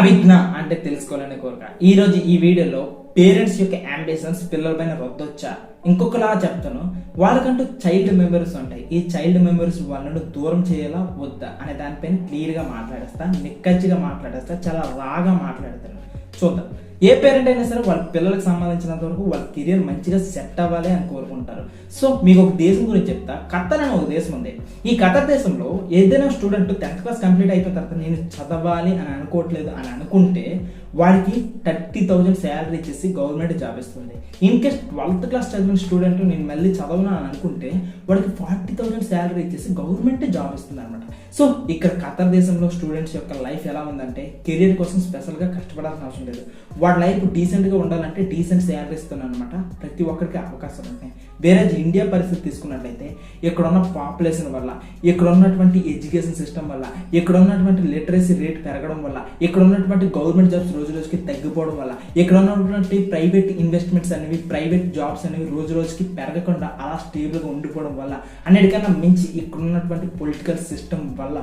అవిజ్ఞ అంటే తెలుసుకోవాలనే కోరిక. ఈరోజు ఈ వీడియోలో పేరెంట్స్ యొక్క అంబిషన్స్ పిల్లల పైన రొద్దొచ్చా? ఇంకొకలా చెప్తాను. వాళ్ళకంటూ చైల్డ్ మెంబర్స్ ఉంటాయి. ఈ చైల్డ్ మెంబర్స్ వాళ్ళను దూరం చేయాలా? వద్దా? అనే దానిపైన క్లియర్గా మాట్లాడేస్తా నిక్కచ్చిగా మాట్లాడేస్తా చాలా రాగా మాట్లాడతాను. చూద్దాం. ఏ పేరెంట్ అయినా సరే వాళ్ళ పిల్లలకు సంబంధించినంత వరకు వాళ్ళ కెరియర్ మంచిగా సెట్ అవ్వాలి అని కోరుకుంటారు. సో మీకు ఒక దేశం గురించి చెప్తా. ఖతర్ అనే ఒక దేశం ఉంది. ఈ ఖతర్ దేశంలో ఏదైనా స్టూడెంట్ టెన్త్ క్లాస్ కంప్లీట్ అయిపోయిన తర్వాత నేను చదవాలి అని అనుకోవట్లేదు అని అనుకుంటే వాడికి థర్టీ థౌజండ్ శాలరీ ఇచ్చేసి గవర్నమెంట్ జాబ్ ఇస్తుంది. ఇన్ కేస్ ట్వెల్త్ క్లాస్ చదివిన స్టూడెంట్ నేను మళ్ళీ చదవను అని అనుకుంటే వాడికి ఫార్టీ థౌజండ్ శాలరీ ఇచ్చేసి గవర్నమెంట్ జాబ్ ఇస్తుంది అనమాట సో ఇక్కడ ఖతర్ దేశంలో స్టూడెంట్స్ యొక్క లైఫ్ ఎలా ఉందంటే కెరీర్ కోసం స్పెషల్గా కష్టపడాల్సిన అవసరం లేదు. వాడి లైఫ్ డీసెంట్గా ఉండాలంటే డీసెంట్ శాలరీ ఇస్తున్నాను అనమాట ప్రతి ఒక్కరికి అవకాశం ఉంటాయి వేరే ఇండియా పరిస్థితి తీసుకున్నట్లయితే ఇక్కడ ఉన్న పాపులేషన్ వల్ల ఇక్కడ ఉన్నటువంటి ఎడ్యుకేషన్ సిస్టమ్ వల్ల ఇక్కడ ఉన్నటువంటి లిటరసీ రేట్ పెరగడం వల్ల ఇక్కడ ఉన్నటువంటి గవర్నమెంట్ జాబ్స్ రోజు రోజుకి తగ్గిపోవడం వల్ల ఇక్కడ ఉన్నటువంటి ప్రైవేట్ ఇన్వెస్ట్మెంట్స్ అనేవి ప్రైవేట్ జాబ్స్ అనేవి రోజు రోజుకి పెరగకుండా అలా స్టేబుల్గా ఉండిపోవడం వల్ల అన్నిటికన్నా మించి ఇక్కడ ఉన్నటువంటి పొలిటికల్ సిస్టమ్ వల్ల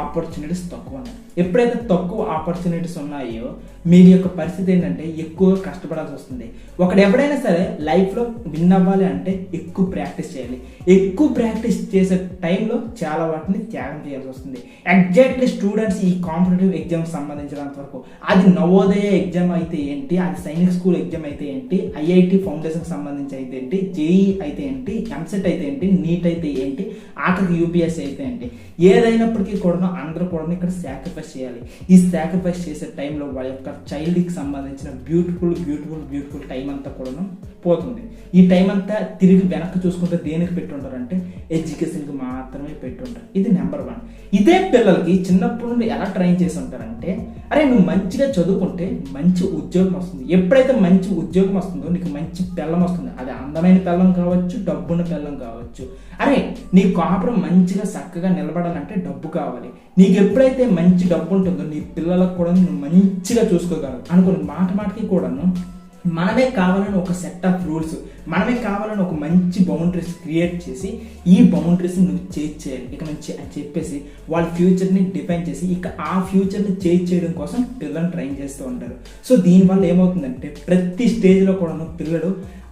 ఆపర్చునిటీస్ తక్కువ ఉన్నాయి. ఎప్పుడైతే తక్కువ ఆపర్చునిటీస్ ఉన్నాయో మీ యొక్క పరిస్థితి ఏంటంటే ఎక్కువ కష్టపడాల్సి వస్తుంది. ఒకడు ఎవడైనా సరే లైఫ్లో విన్ అవ్వాలి అంటే ఎక్కువ ప్రాక్టీస్ చేయాలి. ఎక్కువ ప్రాక్టీస్ చేసే టైంలో చాలా వాటిని త్యాగం చేయాల్సి వస్తుంది. ఎగ్జాక్ట్లీ స్టూడెంట్స్ ఈ కాంపిటేటివ్ ఎగ్జామ్ సంబంధించినంత వరకు. అది నవోదయ ఎగ్జామ్ అయితే ఏంటి? అది సైనిక్ స్కూల్ ఎగ్జామ్ అయితే ఏంటి? ఐఐటి ఫౌండేషన్ సంబంధించి అయితే ఏంటి? జేఈ అయితే ఏంటి? ఎంసెట్ అయితే ఏంటి? నీట్ అయితే ఏంటి? ఆఖరికి యూపీఎస్సీ అయితే ఏంటి? ఏదైనప్పటికీ కూడా అందరూ కూడా ఇక్కడ సాక్రిఫైస్ చేయాలి. ఈ సాక్రిఫైస్ చేసే టైంలో వాళ్ళ యొక్క చైల్డ్కి సంబంధించిన బ్యూటిఫుల్ బ్యూటిఫుల్ బ్యూటిఫుల్ టైం అంతా కూడా పోతుంది. ఈ టైం అంతా తిరిగి వెనక్కి చూసుకుంటే దేనికి పెట్టుంటారంటే ఎడ్యుకేషన్కి మాత్రమే పెట్టుంటారు. ఇది నెంబర్ వన్ ఇదే పిల్లలకి చిన్నప్పటి నుండి ఎలా ట్రైన్ చేసి ఉంటారంటే అరే నువ్వు మంచిగా చదువుకుంటే మంచి ఉద్యోగం వస్తుంది. ఎప్పుడైతే మంచి ఉద్యోగం వస్తుందో నీకు మంచి పిల్లం వస్తుంది. అది అందమైన పిల్లం కావచ్చు డబ్బున్న పిల్లం కావచ్చు. అరే నీ కాపురం మంచిగా చక్కగా నిలబడాలంటే డబ్బు కావాలి. నీకు ఎప్పుడైతే మంచి డబ్బు ఉంటుందో నీ పిల్లలకు కూడా నువ్వు మంచిగా చూసుకోగలవు. అనుకుని మాట మాటకి కూడాను మనమే కావాలని ఒక సెట్ ఆఫ్ రూల్స్ మనమే కావాలని ఒక మంచి బౌండరీస్ క్రియేట్ చేసి ఈ బౌండరీస్ నువ్వు చేంజ్ చేయాలి. ఇక నుంచి అని చెప్పేసి వాళ్ళ ఫ్యూచర్ని డిపెండ్ చేసి ఇక ఆ ఫ్యూచర్ని చేంజ్ చేయడం కోసం పిల్లల్ని ట్రైన్ చేస్తూ ఉంటారు. సో దీనివల్ల ఏమవుతుందంటే ప్రతి స్టేజ్లో కూడా పిల్లలు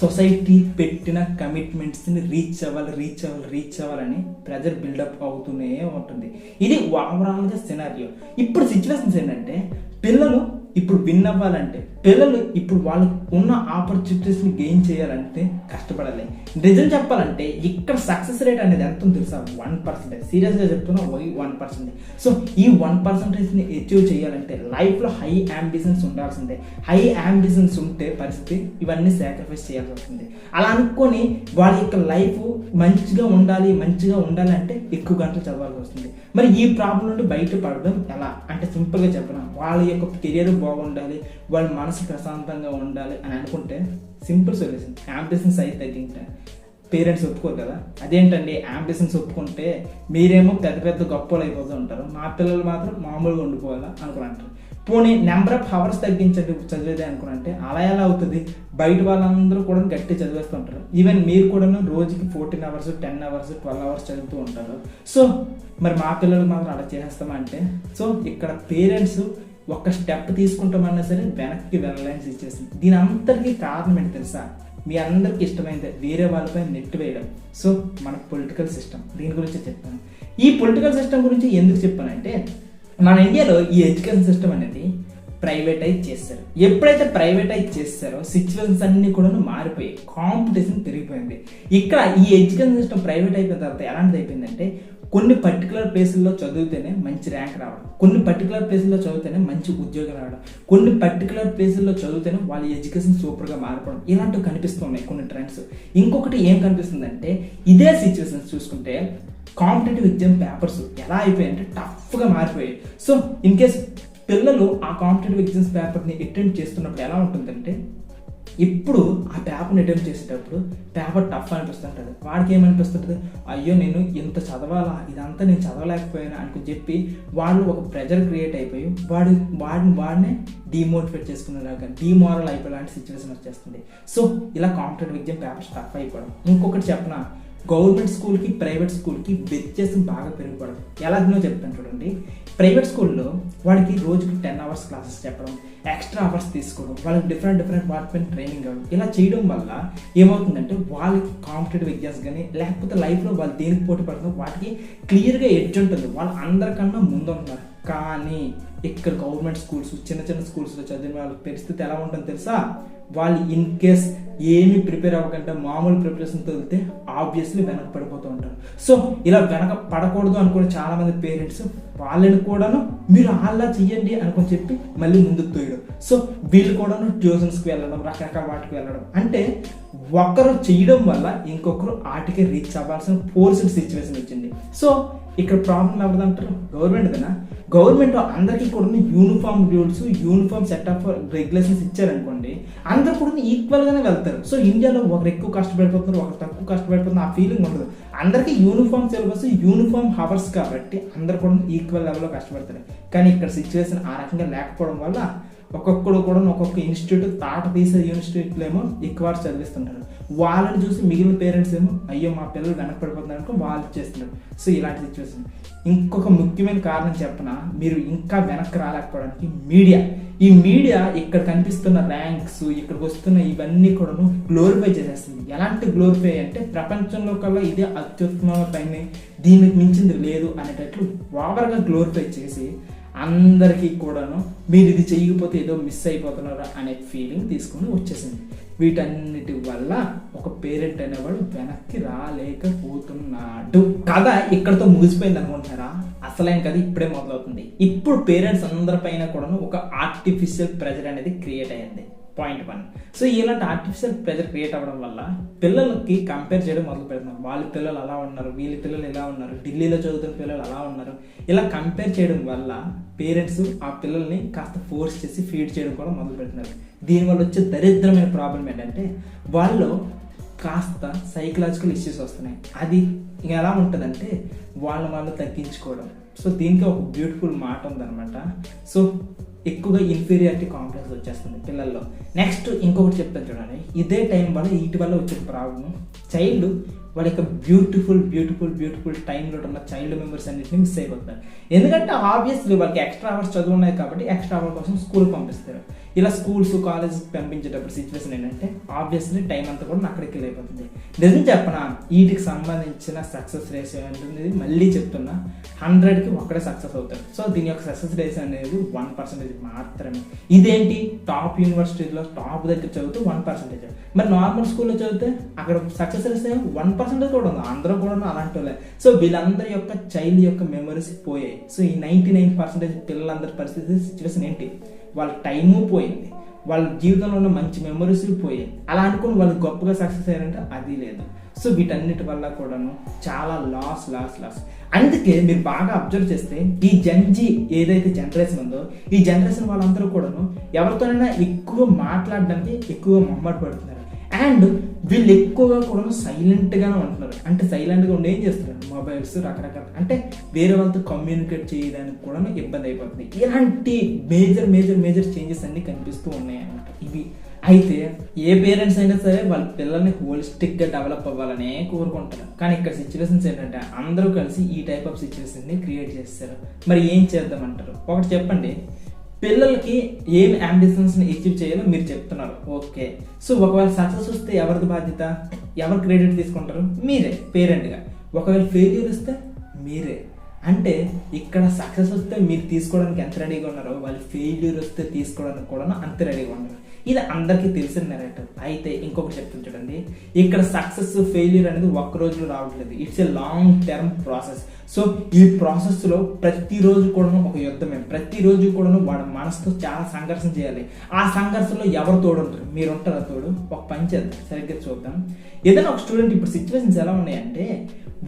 సొసైటీ పెట్టిన కమిట్మెంట్స్ని రీచ్ అవ్వాలి రీచ్ అవ్వాలి రీచ్ అవ్వాలని ప్రెజర్ బిల్డప్ అవుతూనే ఉంటుంది. ఇది ఓవరాల్గా సినారియో ఇప్పుడు సిచ్యువేషన్స్ ఏంటంటే పిల్లలు ఇప్పుడు విన్ అవ్వాలంటే పిల్లలు ఇప్పుడు వాళ్ళకు ఉన్న ఆపర్చునిటీస్ని గెయిన్ చేయాలంటే కష్టపడాలి. నిజం చెప్పాలంటే ఇక్కడ సక్సెస్ రేట్ అనేది ఎంత తెలుసా? వన్ పర్సెంటేజ్ సీరియస్గా చెప్తున్నా వై వన్ పర్సెంటేజ్ సో ఈ వన్ పర్సెంటేజ్ని అచీవ్ చేయాలంటే లైఫ్లో హై అంబిషన్స్ ఉండాల్సిందే. హై అంబిషన్స్ ఉంటే పరిస్థితి ఇవన్నీ సాక్రిఫైస్ చేయాల్సి వస్తుంది అలా అనుకొని వాళ్ళ యొక్క లైఫ్ మంచిగా ఉండాలి మంచిగా ఉండాలి అంటే ఎక్కువ గంటలు చదవాల్సి వస్తుంది. మరి ఈ ప్రాబ్లం నుండి బయటపడడం ఎలా? అంటే సింపుల్గా చెప్పడం వాళ్ళ యొక్క కెరియర్ బాగుండాలి వాళ్ళ మనసు ప్రశాంతంగా ఉండాలి అని అనుకుంటే సింపుల్ సొల్యూషన్ యాంబిషన్స్ అయితే తగ్గింటే పేరెంట్స్ ఒప్పుకోరు కదా. అదేంటండి? యాంబిషన్స్ ఒప్పుకుంటే మీరేమో పెద్ద పెద్ద గొప్పలు అయిపోతూ ఉంటారు. మా పిల్లలు మాత్రం మామూలుగా ఉండిపోవాలా అనుకుని అంటారు. పోనీ నెంబర్ ఆఫ్ అవర్స్ తగ్గించండి చదివేది అనుకున్నంటే అలా ఎలా అవుతుంది? బయట వాళ్ళందరూ కూడా గట్టి చదివేస్తూ ఉంటారు. ఈవెన్ మీరు కూడా రోజుకి fourteen hours ten hours twelve hours చదువుతూ ఉంటారు. సో మరి మా పిల్లలు మాత్రం అలా చేసేస్తామా అంటే సో ఇక్కడ పేరెంట్స్ ఒక స్టెప్ తీసుకుంటామన్నా సరే వెనక్కి వెళ్ళలేని సిచ్యువేషన్ దీని అంతటికీ కారణం ఏంటి తెలుసా? మీ అందరికి ఇష్టమైంది వేరే వాళ్ళపై నెట్ వేయడం. సో మన పొలిటికల్ సిస్టమ్ దీని గురించి చెప్తాను. ఈ పొలిటికల్ సిస్టమ్ గురించి ఎందుకు చెప్పానంటే మన ఇండియాలో ఈ ఎడ్యుకేషన్ సిస్టమ్ అనేది ప్రైవేటైజ్ చేస్తారు. ఎప్పుడైతే ప్రైవేటైజ్ చేస్తారో సిచ్యువేషన్స్ అన్ని కూడా మారిపోయాయి కాంపిటీషన్ పెరిగిపోయింది. ఇక్కడ ఈ ఎడ్యుకేషన్ సిస్టమ్ ప్రైవేట్ అయిపోయిన తర్వాత ఎలాంటిది అయిపోయిందంటే కొన్ని పర్టికులర్ ప్లేసుల్లో చదివితేనే మంచి ర్యాంక్ రావడం కొన్ని పర్టికులర్ ప్లేసుల్లో చదివితేనే మంచి ఉద్యోగం రావడం కొన్ని పర్టికులర్ ప్లేసుల్లో చదివితేనే వాళ్ళ ఎడ్యుకేషన్ సూపర్గా మారిపోవడం ఇలాంటివి కనిపిస్తున్నాయి కొన్ని ట్రెండ్స్. ఇంకొకటి ఏం కనిపిస్తుందంటే ఇదే సిచ్యువేషన్స్ చూసుకుంటే కాంపిటేటివ్ ఎగ్జామ్ పేపర్స్ ఎలా అయిపోయాయంటే టఫ్గా మారిపోయాయి. సో ఇన్ కేస్ పిల్లలు ఆ కాంపిటేటివ్ ఎగ్జామ్స్ పేపర్ని అటెంప్ట్ చేస్తున్నప్పుడు ఎలా ఉంటుందంటే ఇప్పుడు ఆ పేపర్ని అటెంప్ట్ చేసేటప్పుడు పేపర్ టఫ్ అనిపిస్తుంటుంది. వాడికి ఏమనిపిస్తుంటుంది అయ్యో నేను ఇంత చదవాలా? ఇదంతా నేను చదవలేకపోయాను? అని చెప్పి వాళ్ళు ఒక ప్రెజర్ క్రియేట్ అయిపోయి వాడు వాడిని వాడినే డిమోటివేట్ చేసుకునేలాగా డిమోరల్ అయిపోయే లాంటి సిచ్యువేషన్ వచ్చేస్తుంది. సో ఇలా కాంపిటేటివ్ ఎగ్జామ్ పేపర్స్ టఫ్ అయిపోవడం. ఇంకొకటి చెప్పనా? గవర్నమెంట్ స్కూల్కి ప్రైవేట్ స్కూల్కి వ్యత్యాసం బాగా పెరిగిపోవడం. ఎలాగనో చెప్తాను చూడండి. ప్రైవేట్ స్కూల్లో వాడికి రోజుకి టెన్ అవర్స్ క్లాసెస్ చెప్పడం ఎక్స్ట్రా అవర్స్ తీసుకోవడం వాళ్ళకి డిఫరెంట్ డిఫరెంట్ వాటిపైన ట్రైనింగ్ అవ్వడం ఇలా చేయడం వల్ల ఏమవుతుందంటే వాళ్ళకి కాంపిటేటివ్ ఎగ్జామ్స్ కానీ లేకపోతే లైఫ్లో వాళ్ళు దేనికి పోటీ పడుతుందో వాటికి క్లియర్గా ఎడ్జ్ ఉంటుంది. వాళ్ళు అందరికన్నా ముందు ఉన్నారు కానీ ఇక్కడ గవర్నమెంట్ స్కూల్స్ చిన్న చిన్న స్కూల్స్లో చదివిన వాళ్ళ పరిస్థితి ఎలా ఉంటుందో తెలుసా? వాళ్ళు ఇన్ కేస్ ఏమీ ప్రిపేర్ అవ్వకుండా మామూలు ప్రిపరేషన్ తొలితే ఆబ్వియస్లీ వెనక పడిపోతూ ఉంటారు. సో ఇలా వెనక పడకూడదు అనుకునే చాలామంది పేరెంట్స్ వాళ్ళని కూడాను మీరు అలా చెయ్యండి అనుకుని చెప్పి మళ్ళీ ముందుకు తోయడం. సో వీళ్ళు కూడాను ట్యూషన్స్కి వెళ్ళడం రకరకాల వాటికి వెళ్ళడం. అంటే ఒకరు చేయడం వల్ల ఇంకొకరు ఆటికి రీచ్ అవ్వాల్సిన ఫోర్స్డ్ సిచ్యువేషన్ వచ్చింది. సో ఇక్కడ ప్రాబ్లం ఎవరిదంటారు గవర్నమెంట్దేనా గవర్నమెంట్ అందరికీ కూడా uniform rules uniform set of regulations ఇచ్చారనుకోండి అందరు కూడా ఈక్వల్గానే వెళ్తారు. సో ఇండియాలో ఒకరు ఎక్కువ కష్టపడిపోతున్నారు ఒకరు తక్కువ కష్టపడిపోతున్నారు ఆ ఫీలింగ్ ఉండదు. అందరికీ యూనిఫామ్ సిలబస్ యూనిఫామ్ హవర్స్ కాబట్టి అందరు కూడా ఈక్వల్ లెవెల్లో కష్టపడతారు. కానీ ఇక్కడ సిచ్యువేషన్ ఆ రకంగా లేకపోవడం వల్ల ఒక్కొక్కడు కూడా ఒక్కొక్క ఇన్స్టిట్యూట్ తాట తీసే ఇన్స్టిట్యూట్లో ఏమో ఎక్కువ చదివిస్తుంటారు వాళ్ళని చూసి మిగిలిన పేరెంట్స్ ఏమో అయ్యో మా పిల్లలు వెనకపడిపోతున్నారు అనుకో వాళ్ళు చేస్తున్నారు సో ఇలాంటి సిచ్యువేషన్ ఇంకొక ముఖ్యమైన కారణం చెప్పిన మీరు ఇంకా వెనక్కి రాలేకపోవడానికి మీడియా. ఈ మీడియా ఇక్కడ కనిపిస్తున్న ర్యాంక్స్ ఇక్కడికి వస్తున్న ఇవన్నీ కూడాను గ్లోరిఫై చేసేస్తుంది. ఎలాంటి గ్లోరిఫై అంటే ప్రపంచంలో కల్లా ఇదే అత్యుత్తమ పైన దీనికి మించింది లేదు అనేటట్లు ఓవర్గా గ్లోరిఫై చేసి అందరికీ కూడాను మీరు ఇది చేయకపోతే ఏదో మిస్ అయిపోతున్నారా అనే ఫీలింగ్ తీసుకుని వచ్చేసింది. వీటన్నిటి వల్ల ఒక పేరెంట్ అనేవాడు వెనక్కి రాలేకపోతున్నాడు. కథ ఇక్కడతో ముగిసిపోయింది అనుకుంటున్నారా? అసలేం కథ ఇప్పుడే మొదలవుతుంది. ఇప్పుడు పేరెంట్స్ అందరిపైన కూడాను ఒక ఆర్టిఫిషియల్ ప్రెజర్ అనేది క్రియేట్ అయ్యింది. పాయింట్ వన్ సో ఇలాంటి ఆర్టిఫిషియల్ ప్రెజర్ క్రియేట్ అవ్వడం వల్ల పిల్లలకి కంపేర్ చేయడం మొదలు పెడుతున్నారు వాళ్ళ పిల్లలు అలా ఉన్నారు వీళ్ళ పిల్లలు ఇలా ఉన్నారు ఢిల్లీలో చదువుతున్న పిల్లలు అలా ఉన్నారు. ఇలా కంపేర్ చేయడం వల్ల పేరెంట్స్ ఆ పిల్లల్ని కాస్త ఫోర్స్ చేసి ఫీడ్ చేయడం కూడా మొదలు పెడుతున్నారు. దీనివల్ల వచ్చే దరిద్రమైన ప్రాబ్లం ఏంటంటే వాళ్ళు కాస్త సైకలాజికల్ ఇష్యూస్ వస్తున్నాయి. అది ఎలా ఉంటుందంటే వాళ్ళ వాళ్ళు తగ్గించుకోవడం. సో దీనికి ఒక బ్యూటిఫుల్ మాట ఉందన్నమాట. సో ఎక్కువగా ఇన్ఫీరియారిటీ కాంప్లెక్స్ వచ్చేస్తుంది పిల్లల్లో. నెక్స్ట్ ఇంకొకటి చెప్తాను చూడండి. ఇదే టైం వల్ల వీటి వల్ల వచ్చే ప్రాబ్లం చైల్డ్ వాళ్ళ యొక్క బ్యూటిఫుల్ బ్యూటిఫుల్ బ్యూటిఫుల్ టైంలో ఉన్న చైల్డ్ మెంబర్స్ అన్నింటినీ మిస్ అయిపోతారు ఎందుకంటే ఆబ్వియస్లీ వాళ్ళకి ఎక్స్ట్రా అవర్స్ చదువు ఉన్నాయి కాబట్టి ఎక్స్ట్రా అవర్ కోసం స్కూల్ పంపిస్తారు. ఇలా స్కూల్స్ కాలేజ్ పంపించేటప్పుడు సిచ్యువేషన్ ఏంటంటే ఆబ్వియస్లీ టైం అంతా కూడా అక్కడికి వెళ్ళిపోతుంది నిజం చెప్పనా? వీటికి సంబంధించిన సక్సెస్ రేస్ అనేది మళ్ళీ చెప్తున్నా. హండ్రెడ్కి ఒక్కడే సక్సెస్ అవుతారు. సో దీని యొక్క సక్సెస్ రేషియో అనేది వన్ పర్సెంటేజ్ మాత్రమే. ఇదేంటి? టాప్ యూనివర్సిటీలో టాప్ దగ్గర చదివితే వన్ పర్సెంటేజ్ మరి నార్మల్ స్కూల్లో చదివితే అక్కడ సక్సెస్ రేషియో వన్ పర్సెంటేజ్ కూడా ఉంది. అందరూ కూడా అలాంటి వాళ్ళే. సో వీళ్ళందరి యొక్క చైల్డ్ యొక్క మెమరీస్ పోయాయి. సో ఈ నైంటీ నైన్ పర్సెంటేజ్ పిల్లలందరి పరిస్థితి సిచ్యువేషన్ ఏంటి? వాళ్ళ టైము పోయింది. వాళ్ళ జీవితంలో ఉన్న మంచి మెమరీస్ పోయాయి. అలా అనుకుని వాళ్ళు గొప్పగా సక్సెస్ అయ్యారంటే అది లేదు. సో వీటన్నిటి వల్ల కూడాను చాలా లాస్ లాస్ లాస్ అందుకే మీరు బాగా అబ్జర్వ్ చేస్తే ఈ జన్జీ ఏదైతే జనరేషన్ ఉందో ఈ జనరేషన్ వాళ్ళందరూ కూడాను ఎవరితోనైనా ఎక్కువ మాట్లాడడానికి ఎక్కువ మొహమాట పడుతున్నారు అండ్ వీళ్ళు ఎక్కువగా కూడా సైలెంట్గానే ఉంటున్నారు. అంటే సైలెంట్గా ఉండి ఏం చేస్తున్నారు? మొబైల్స్ రకరకాల అంటే వేరే వాళ్ళతో కమ్యూనికేట్ చేయడానికి కూడా ఇబ్బంది అయిపోతుంది. ఇలాంటి మేజర్ మేజర్ మేజర్ చేంజెస్ అన్నీ కనిపిస్తూ ఉన్నాయి అనమాట ఇవి. అయితే ఏ పేరెంట్స్ అయినా సరే వాళ్ళ పిల్లల్ని హోలిస్టిక్గా డెవలప్ అవ్వాలనే కోరుకుంటారు కానీ ఇక్కడ సిచ్యువేషన్స్ ఏంటంటే అందరూ కలిసి ఈ టైప్ ఆఫ్ సిచ్యువేషన్ని క్రియేట్ చేస్తారు. మరి ఏం చేద్దామంటారు? ఒకటి చెప్పండి. పిల్లలకి ఏం అంబిషన్స్ని అచీవ్ చేయాలో మీరు చెప్తున్నారు. ఓకే సో ఒకవేళ సక్సెస్ వస్తే ఎవరిది బాధ్యత? ఎవరు క్రెడిట్ తీసుకుంటారు? మీరే పేరెంట్గా ఒకవేళ ఫెయిల్యూర్ వస్తే మీరే. అంటే ఇక్కడ సక్సెస్ వస్తే మీరు తీసుకోవడానికి ఎంత రెడీగా ఉన్నారో వాళ్ళు ఫెయిల్యూర్ వస్తే తీసుకోవడానికి కూడా అంత రెడీగా ఉన్నారు. ఇది అందరికీ తెలిసిన నెరేటివ్ అయితే ఇంకొకటి చెప్తాను చూడండి. ఇక్కడ సక్సెస్ ఫెయిల్యూర్ అనేది ఒక్క రోజులో రావట్లేదు it's a long term process so ఈ ప్రాసెస్లో ప్రతిరోజు కూడాను ఒక యుద్ధమే. ప్రతిరోజు కూడాను వాడి మనసుతో చాలా సంఘర్షణ చేయాలి. ఆ సంఘర్షణలో ఎవరు తోడుంటారు? మీరు ఉంటారా తోడు? ఒక పని చేద్దాం. సరిగ్గా చూద్దాం. ఏదైనా ఒక స్టూడెంట్ ఇప్పుడు సిచ్యువేషన్స్ ఎలా ఉన్నాయంటే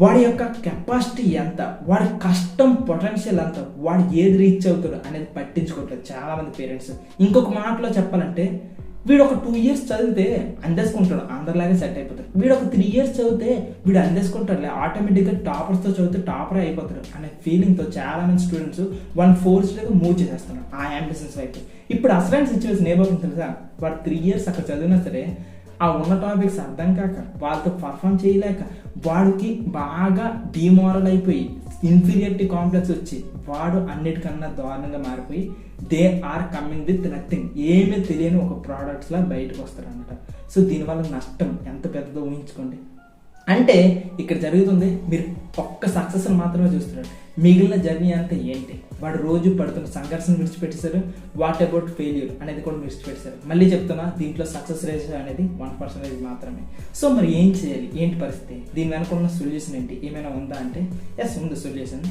వాడి యొక్క కెపాసిటీ ఎంత వాడి కష్టం పొటెన్షియల్ ఎంత వాడు ఏది రీచ్ అవుతాడు అనేది పట్టించుకోవట్లేదు చాలామంది పేరెంట్స్ ఇంకొక మాటలో చెప్పాలంటే వీడు ఒక టూ ఇయర్స్ చదివితే అందేసుకుంటాడు అందరిలాగే సెట్ అయిపోతాడు. వీడు ఒక త్రీ ఇయర్స్ చదివితే వీడు అందేసుకుంటాడు ఆటోమేటిక్గా టాపర్స్తో చదివితే టాపర్ అయిపోతాడు అనే ఫీలింగ్తో చాలామంది స్టూడెంట్స్ వన్ ఫోర్స్గా మూవ్ చేసేస్తున్నారు ఆ అంబిషన్స్ వైపు. ఇప్పుడు అసలైన సిచ్యువేషన్ ఏమవుతుంది తెలుసా? వాడు త్రీ ఇయర్స్ అక్కడ చదివినా సరే ఆ ఉన్న టాపిక్స్ అర్థం కాక వాళ్ళతో పర్ఫామ్ చేయలేక వాడికి బాగా డిమోరల్ అయిపోయి ఇన్ఫీరియారిటీ కాంప్లెక్స్ వచ్చి వాడు అన్నిటికన్నా దారుణంగా మారిపోయి they are coming with nothing ఏమీ తెలియని ఒక ప్రోడక్ట్స్లా బయటకు వస్తారనమాట సో దీనివల్ల నష్టం ఎంత పెద్దదో ఊహించుకోండి. అంటే ఇక్కడ జరుగుతుంది మీరు ఒక్క సక్సెస్ మాత్రమే చూస్తున్నారు. మిగిలిన జర్నీ అంతా ఏంటి? వాడు రోజు పడుతున్న సంఘర్షణ విడిచిపెట్టేశారు వాట్ అబౌట్ ఫెయిల్యూర్ అనేది కూడా విడిచిపెట్టేశారు మళ్ళీ చెప్తున్నా దీంట్లో సక్సెస్ రేషియో అనేది వన్ పర్సెంటేజ్ మాత్రమే. సో మరి ఏం చేయాలి? ఏంటి పరిస్థితి? దీని వెనక ఉన్న సొల్యూషన్ ఏంటి? ఏమైనా ఉందా అంటే ఎస్ ఉంది సొల్యూషన్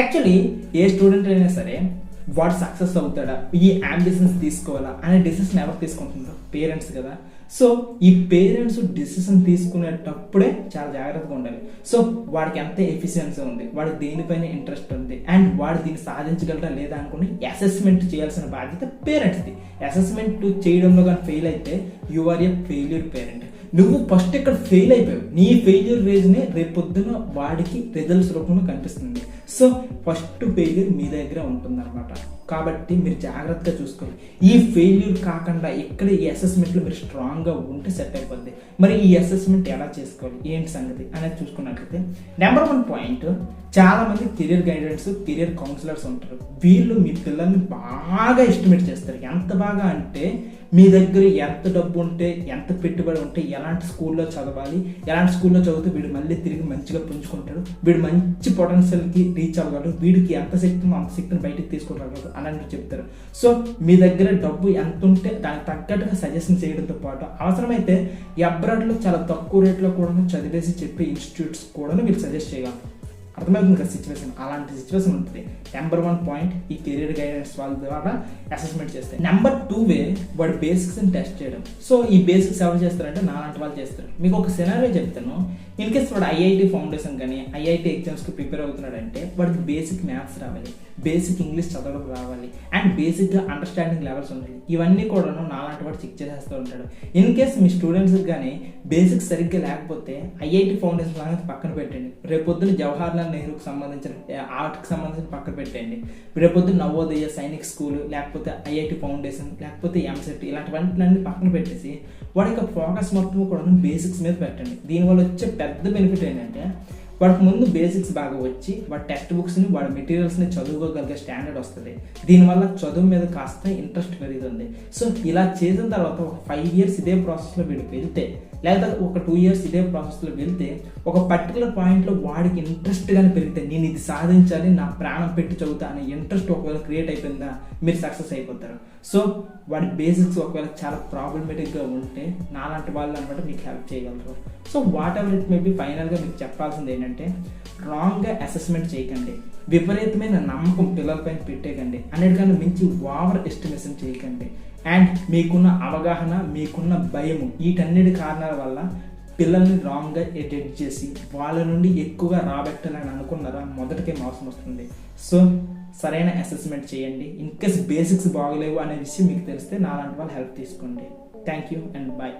యాక్చువల్లీ ఏ స్టూడెంట్ అయినా సరే వాడు సక్సెస్ అవుతాడా? ఈ అంబిషన్స్ తీసుకోవాలా? అనే డిసిషన్ ఎవరు తీసుకుంటున్నారు? పేరెంట్స్ కదా. సో ఈ పేరెంట్స్ డిసిషన్ తీసుకునేటప్పుడే చాలా జాగ్రత్తగా ఉండాలి. సో వాడికి ఎంత ఎఫిషియన్సీ ఉంది వాడికి దేనిపైన ఇంట్రెస్ట్ ఉంది అండ్ వాడు దీన్ని సాధించగలరా లేదా అనుకుని అసెస్మెంట్ చేయాల్సిన బాధ్యత పేరెంట్స్ది అసెస్మెంట్ చేయడంలో కానీ ఫెయిల్ అయితే you are a failure parent నువ్వు ఫస్ట్ ఇక్కడ ఫెయిల్ అయిపోయావు. నీ ఫెయిల్యూర్ రేజ్నే రేపొద్దున వాడికి రిజల్ట్స్ రూపంలో కనిపిస్తుంది. సో ఫస్ట్ ఫెయిల్యూర్ మీ దగ్గర ఉంటుందన్నమాట. కాబట్టి మీరు జాగ్రత్తగా చూసుకోవాలి. ఈ ఫెయిల్యూర్ కాకుండా ఇక్కడ ఈ అసెస్మెంట్లో మీరు స్ట్రాంగ్గా ఉంటే సెట్ అయిపోద్ది. మరి ఈ అసెస్మెంట్ ఎలా చేసుకోవాలి? ఏంటి సంగతి? అనేది చూసుకున్నట్లయితే నెంబర్ వన్ పాయింట్ చాలామంది కెరియర్ గైడెన్స్ కెరియర్ కౌన్సిలర్స్ ఉంటారు. వీళ్ళు మీ పిల్లల్ని బాగా ఎస్టిమేట్ చేస్తారు. ఎంత బాగా అంటే మీ దగ్గర ఎంత డబ్బు ఉంటే ఎంత పెట్టుబడి ఉంటే ఎలాంటి స్కూల్లో చదవాలి ఎలాంటి స్కూల్లో చదివితే వీడు మళ్ళీ తిరిగి మంచిగా పుంజుకుంటాడు వీడు మంచి పొటెన్షియల్కి రీచ్ అవ్వగలడు వీడికి ఎంత శక్తి అంత శక్తిని బయటకు తీసుకురాగలడు అని చెప్తారు. సో మీ దగ్గర డబ్బు ఎంత ఉంటే దానికి తగ్గట్టుగా సజెషన్ చేయడంతో పాటు అవసరమైతే ఈ అబ్రాడ్లో చాలా తక్కువ రేట్లో కూడా చదివేసి చెప్పే ఇన్స్టిట్యూట్స్ కూడా మీరు సజెస్ట్ చేయగలరు అర్థమవుతుంది కదా సిచ్యువేషన్ అలాంటి సిచ్యువేషన్ ఉంటుంది. నెంబర్ వన్ పాయింట్ ఈ కెరీర్ గైడెన్స్ వాళ్ళ ద్వారా అసెస్మెంట్ చేస్తాయి నెంబర్ టూ వే వాడి బేసిక్స్ టెస్ట్ చేయడం. సో ఈ బేసిక్స్ ఎవరు చేస్తారంటే నాలాంటి వాళ్ళు చేస్తారు. మీకు ఒక సినారియో చెప్తాను. ఇన్కేస్ వాడు ఐఐటి ఫౌండేషన్ కానీ ఐఐటి ఎగ్జామ్స్కి ప్రిపేర్ అవుతున్నాడంటే వాడికి బేసిక్ మ్యాథ్స్ రావాలి బేసిక్ ఇంగ్లీష్ చదవడం రావాలి అండ్ బేసిక్గా అండర్స్టాండింగ్ లెవెల్స్ ఉండాలి. ఇవన్నీ కూడా నాలాంటి వాడు చెక్ చేసేస్తూ ఉంటాడు. ఇన్ కేస్ మీ స్టూడెంట్స్కి కానీ బేసిక్స్ సరిగ్గా లేకపోతే ఐఐటి ఫౌండేషన్ లాగా పక్కన పెట్టండి. రేపొద్దున జవహర్లాల్ నెహ్రూకి సంబంధించిన ఆర్ట్కి సంబంధించిన పక్కన పెట్టండి. రేపొద్దున నవోదయ సైనిక్ స్కూల్ లేకపోతే ఐఐటి ఫౌండేషన్ లేకపోతే ఎంసెట్ ఇలాంటివన్నీ పక్కన పెట్టేసి వాడి యొక్క ఫోకస్ మొత్తం కూడా బేసిక్స్ మీద పెట్టండి. దీనివల్ల వచ్చే పెద్ద పెద్ద బెనిఫిట్ ఏంటంటే వాడికి ముందు బేసిక్స్ బాగా వచ్చి వాడి టెక్స్ట్ బుక్స్ని వాడి మెటీరియల్స్ని చదువుకోగలిగే స్టాండర్డ్ వస్తుంది. దీనివల్ల చదువు మీద కాస్త ఇంట్రెస్ట్ పెరుగుతుంది. సో ఇలా చేసిన తర్వాత ఒక ఫైవ్ ఇయర్స్ ఇదే ప్రాసెస్లో వీడు వెళ్తే లేదా ఒక టూ ఇయర్స్ ఇదే ప్రాసెస్లో వెళ్తే ఒక పర్టికులర్ పాయింట్లో వాడికి ఇంట్రెస్ట్ కానీ పెరిగితే నేను ఇది సాధించాలి నా ప్రాణం పెట్టి చదువుతా అనే ఇంట్రెస్ట్ ఒకవేళ క్రియేట్ అయిపోయిందా మీరు సక్సెస్ అయిపోతారు. సో వాడి బేసిక్స్ ఒకవేళ చాలా ప్రాబ్లమేటిక్గా ఉంటే నాలాంటి వాళ్ళు అనమాట మీకు హెల్ప్ చేయగలరు. So whatever it maybe ఫైనల్గా మీకు చెప్పాల్సింది ఏంటంటే రాంగ్గా అసెస్మెంట్ చేయకండి. విపరీతమైన నమ్మకం పిల్లలపైన పెట్టేయకండి. అన్నిటికన్నా మించి ఓవర్ ఎస్టిమేషన్ చేయకండి. అండ్ మీకున్న అవగాహన మీకున్న భయము వీటన్నిటి కారణాల వల్ల పిల్లల్ని రాంగ్గా ఎడిట్ చేసి వాళ్ళ నుండి ఎక్కువగా రాబెట్టాలని అనుకున్నారా మొదటికే మోసం వస్తుంది. సో సరైన అసెస్మెంట్ చేయండి. ఇన్ కేస్ బేసిక్స్ బాగలేవు అనే విషయం మీకు తెలిస్తే నాలాంటి వాళ్ళు హెల్ప్ తీసుకోండి. Thank you and bye